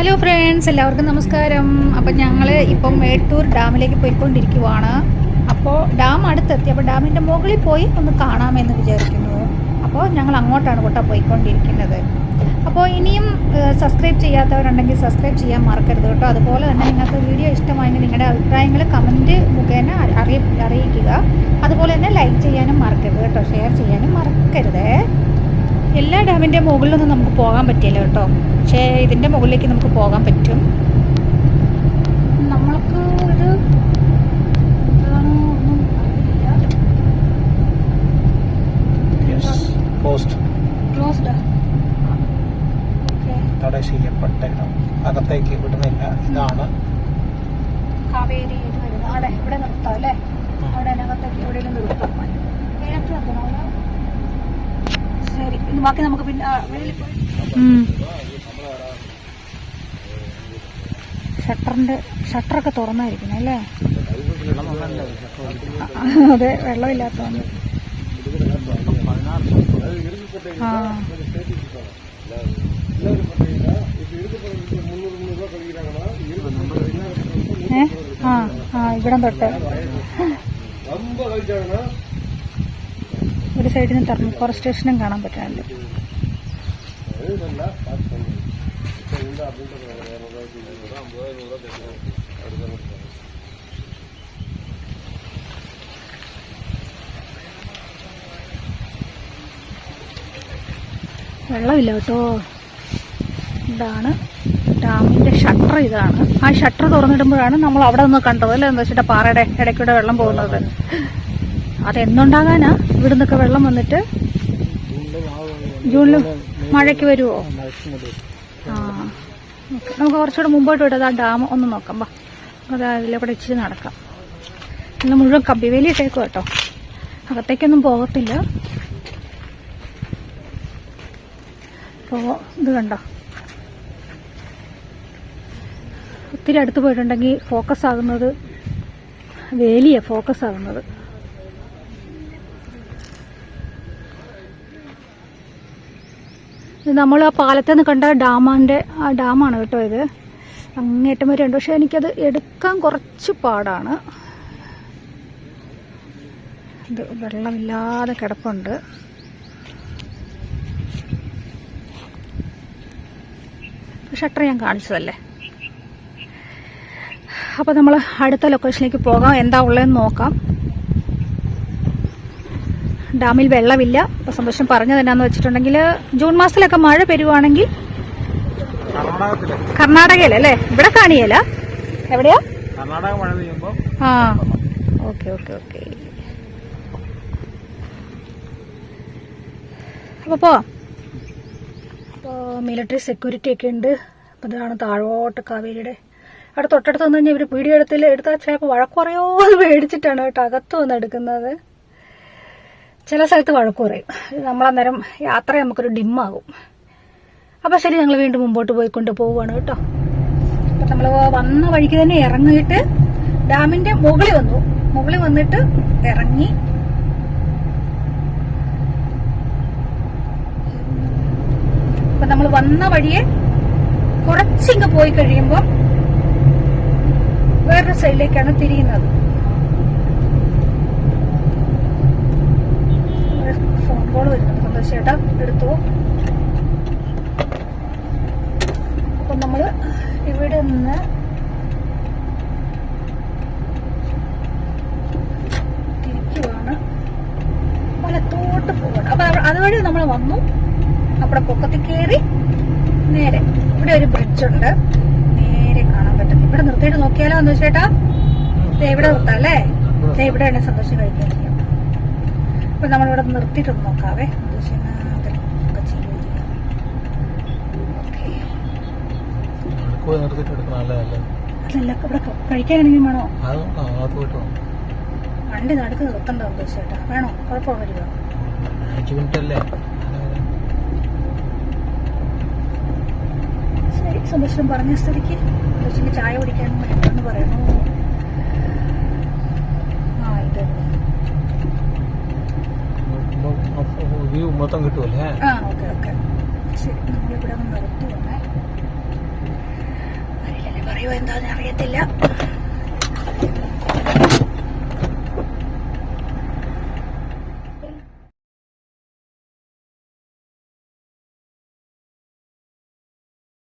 Hello friends എല്ലാവർക്കും നമസ്കാരം. അപ്പം ഞങ്ങൾ ഇപ്പം മേട്ടൂർ ഡാമിലേക്ക് പോയിക്കൊണ്ടിരിക്കുവാണ്. അപ്പോൾ ഡാം അടുത്തെത്തി. അപ്പോൾ ഡാമിന്റെ മുകളിൽ പോയി ഒന്ന് കാണാമെന്ന് വിചാരിക്കുന്നു. അപ്പോൾ ഞങ്ങൾ അങ്ങോട്ടാണ് കൂട്ടാ പോയിക്കൊണ്ടിരിക്കുന്നത്. അപ്പോൾ ഇനിയും സബ്സ്ക്രൈബ് ചെയ്യാത്തവരുണ്ടെങ്കിൽ സബ്സ്ക്രൈബ് ചെയ്യാൻ മറക്കരുത് കേട്ടോ. അതുപോലെ തന്നെ നിങ്ങൾക്ക് വീഡിയോ ഇഷ്ടമായെങ്കിൽ നിങ്ങളുടെ അഭിപ്രായങ്ങൾ കമന്റ് മുഖേന അറിയി അറിയിക്കുക. അതുപോലെ തന്നെ ലൈക്ക് ചെയ്യാനും മറക്കരുത് കേട്ടോ. ഷെയർ ചെയ്യാനും മറക്കരുതേ. എല്ലാ ഡാമിന്റെ മുകളിലൊന്നും നമുക്ക് പോകാൻ പറ്റില്ല കേട്ടോ. പക്ഷേ ഇതിന്റെ മുകളിലേക്ക് നമുക്ക് പോകാൻ പറ്റും. നമ്മൾക്ക് ഇത് തട ചെയ്യപ്പെട്ട ഇടം. അകത്തേക്ക് വിടുന്നില്ല. ഇതാണ്. കാവേരി ഇത് വരുന്നത്. അവിടെ ഇവിടെ നിർത്താം അല്ലേ? അവിടെ അതിനകത്തേക്ക് എവിടെയെങ്കിലും നിർത്താം. അതിനകത്ത് നിർത്തണോ ഇനി ബാക്കി നമുക്ക് പിന്നെ വെളിയിൽ ഷട്ടറിന്റെ ഷട്ടറൊക്കെ തുറന്നായിരിക്കണം അല്ലേ? അതെ വെള്ളമില്ലാത്ത ആ. ഏ? ആ ആ ഇവിടം തൊട്ട്. ഒരു സൈഡിൽ നിന്ന് ഫോറസ്റ്റ് സ്റ്റേഷനും കാണാൻ പറ്റാനുണ്ട് വെള്ളമില്ല കേട്ടോ. ഇതാണ് ഡാമിന്റെ ഷട്ടർ ഇതാണ്. ആ ഷട്ടർ തുറന്നിടുമ്പോഴാണ് നമ്മൾ അവിടെ നിന്ന് കണ്ടത്. അല്ലേ എന്താ വെച്ചിട്ട് പാറയുടെ ഇടയ്ക്കൂടെ വെള്ളം പോകുന്നത്? അതെന്തുണ്ടാകാനാ? ഇവിടെ നിന്നൊക്കെ വെള്ളം വന്നിട്ട് ജൂണിൽ മഴയ്ക്ക് വരുമോ ആ. നമുക്ക് കുറച്ചുകൂടെ മുമ്പോട്ട് വിട്ടത് ആ ഡാം ഒന്ന് നോക്കാം. ബാ അത് അതിലൂടെ ഇച്ചിരി നടക്കാം. ഇന്ന് മുഴുവൻ കമ്പിവേലി ഇട്ടേക്കും കേട്ടോ. അകത്തേക്കൊന്നും പോകത്തില്ല. അപ്പോൾ ഇത് കണ്ടോ? ഒത്തിരി അടുത്ത് പോയിട്ടുണ്ടെങ്കിൽ ഫോക്കസ് ആകുന്നത് വേലിയാണ് ഫോക്കസ് ആകുന്നത്. നമ്മൾ ആ പാലത്തിൽ നിന്ന് കണ്ട ഡാമാന്റെ ആ ഡാമാണ് കേട്ടോ ഇത്. അങ്ങേറ്റം വരെ പക്ഷേ പക്ഷെ എനിക്കത് എടുക്കാൻ കുറച്ച് പാടാണ്. ഇത് വെള്ളമില്ലാതെ കിടപ്പുണ്ട്. ഷട്ടർ ഞാൻ കാണിച്ചതല്ലേ? അപ്പോൾ നമ്മൾ അടുത്ത ലൊക്കേഷനിലേക്ക് പോകാം. എന്താ ഉള്ളതെന്ന് നോക്കാം. ഡാമിൽ വെള്ളമില്ല. അപ്പോൾ സന്തോഷം പറഞ്ഞത് എന്നാന്ന് വെച്ചിട്ടുണ്ടെങ്കിൽ ജൂൺ മാസത്തിലൊക്കെ മഴ പെരുവാണെങ്കിൽ കർണാടകയിലല്ലേ ഇവിടെ കാണിയല്ല. എവിടെയാ? ആ. Okay okay okay. അപ്പോൾ പോ മിലിറ്ററി സെക്യൂരിറ്റി ഒക്കെ ഉണ്ട്. അപ്പോൾ ഇതാണ് താഴോട്ട് കാവേരിയുടെ. അവിടെ തൊട്ടടുത്ത് വന്നു കഴിഞ്ഞാൽ ഇവർ വീഡിയോ എടുത്തില്ല എടുത്താൽ ചിലപ്പോൾ വഴക്ക് പറയോ എന്ന് പേടിച്ചിട്ടാണ് കേട്ടോ അകത്ത് വന്ന് എടുക്കുന്നത്. ചില സ്ഥലത്ത് വഴക്കു പറയും. നമ്മളന്നേരം യാത്ര നമുക്കൊരു ഡിമ്മാകും. അപ്പോൾ ശരി ഞങ്ങൾ വീണ്ടും മുമ്പോട്ട് പോയിക്കൊണ്ട് പോവുകയാണ് കേട്ടോ. അപ്പം നമ്മൾ വന്ന വഴിക്ക് തന്നെ ഇറങ്ങിയിട്ട് ഡാമിന്റെ മുകളിൽ വന്നു. മുകളിൽ വന്നിട്ട് ഇറങ്ങി. അപ്പം നമ്മൾ വന്ന വഴിയെ കുറച്ചിങ്ങ് പോയി കഴിയുമ്പോൾ വേറൊരു സൈഡിലേക്കാണ് തിരിയുന്നത്. ചേട്ടാ എടുത്തോ. അപ്പൊ നമ്മൾ ഇവിടെ നിന്ന് തിരിക്കുവാണ്. വലത്തോട്ട് പോവാണ്. അപ്പൊ അതുവഴി നമ്മൾ വന്നു. അവിടെ പൊക്കത്തിൽ കയറി നേരെ. ഇവിടെ ഒരു ബ്രിഡ്ജ് ഉണ്ട്. നേരെ കാണാൻ പറ്റും. ഇവിടെ നിർത്തിയിട്ട് നോക്കിയാലോ എന്ന് ചേട്ടാ ഇവിടെ നിർത്താം അല്ലേ? ഇവിടെ വേണേ സന്തോഷം കഴിക്കാൻ ചെയ്യാം അപ്പൊ നമ്മളിവിടെ നിർത്തിയിട്ടൊന്ന് നോക്കാവേ. എന്താ അതല്ല ഇവിടെ വേണോ? വണ്ടി നടുക്ക് നിർത്തണ്ടോ ഉദ്ദേശേട്ടാ വേണോ? വരുമോ അഞ്ച് ശരി സന്തോഷം പറഞ്ഞ സ്ഥിതിക്ക്. ചായ കുടിക്കാനും വേണ്ടെന്ന് പറയണു വ്യൂ മൊത്തം കിട്ടുമല്ലേ ആ ഓക്കെ ഓക്കെ. ശരി നമ്മളിവിടെ ഒന്ന് നിർത്തുവാണ് അറിയില്ലല്ലേ പറയുമോ എന്താന്ന് അറിയത്തില്ല.